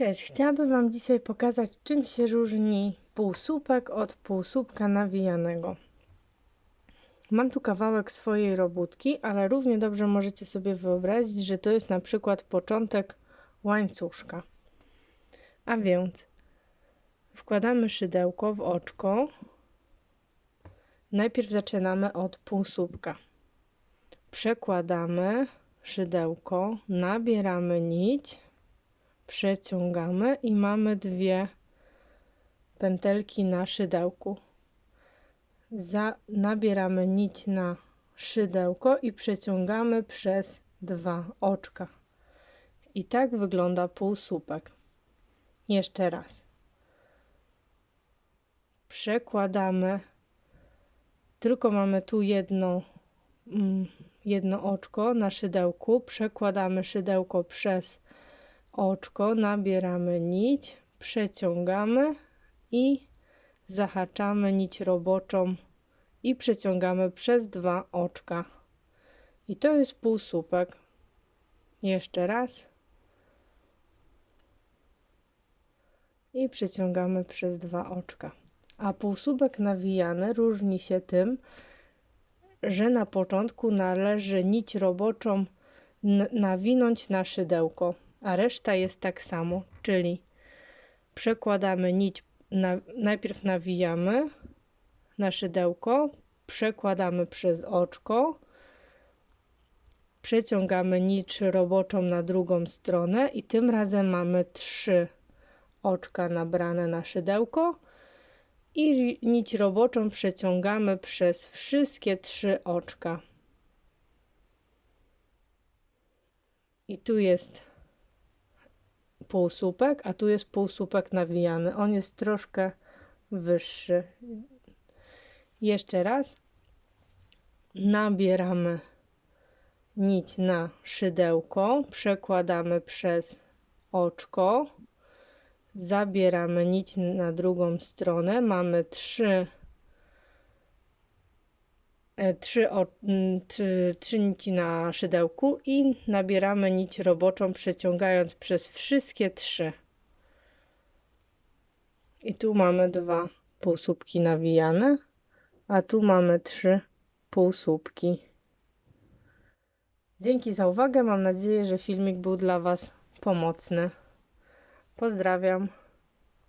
Cześć, chciałabym Wam dzisiaj pokazać, czym się różni półsłupek od półsłupka nawijanego. Mam tu kawałek swojej robótki, ale równie dobrze możecie sobie wyobrazić, że to jest na przykład początek łańcuszka. A więc wkładamy szydełko w oczko. Najpierw zaczynamy od półsłupka. Przekładamy szydełko, nabieramy nić przeciągamy i mamy dwie pętelki na szydełku. Za, nabieramy nić na szydełko i przeciągamy przez dwa oczka. I tak wygląda półsłupek. Jeszcze raz. Przekładamy, tylko mamy tu jedno, mm, jedno oczko na szydełku. Przekładamy szydełko przez oczko, nabieramy nić, przeciągamy i zahaczamy nić roboczą i przeciągamy przez dwa oczka. I to jest półsłupek. Jeszcze raz. I przeciągamy przez dwa oczka. A półsłupek nawijany różni się tym, że na początku należy nić roboczą nawinąć na szydełko a reszta jest tak samo, czyli przekładamy nić, na, najpierw nawijamy na szydełko, przekładamy przez oczko, przeciągamy nić roboczą na drugą stronę i tym razem mamy trzy oczka nabrane na szydełko i nić roboczą przeciągamy przez wszystkie trzy oczka. I tu jest półsłupek, a tu jest półsłupek nawijany. On jest troszkę wyższy. Jeszcze raz. Nabieramy nić na szydełko, przekładamy przez oczko, zabieramy nić na drugą stronę. Mamy trzy Trzy, trzy, trzy nici na szydełku i nabieramy nić roboczą przeciągając przez wszystkie trzy. I tu mamy dwa półsłupki nawijane, a tu mamy trzy półsłupki. Dzięki za uwagę. Mam nadzieję, że filmik był dla Was pomocny. Pozdrawiam.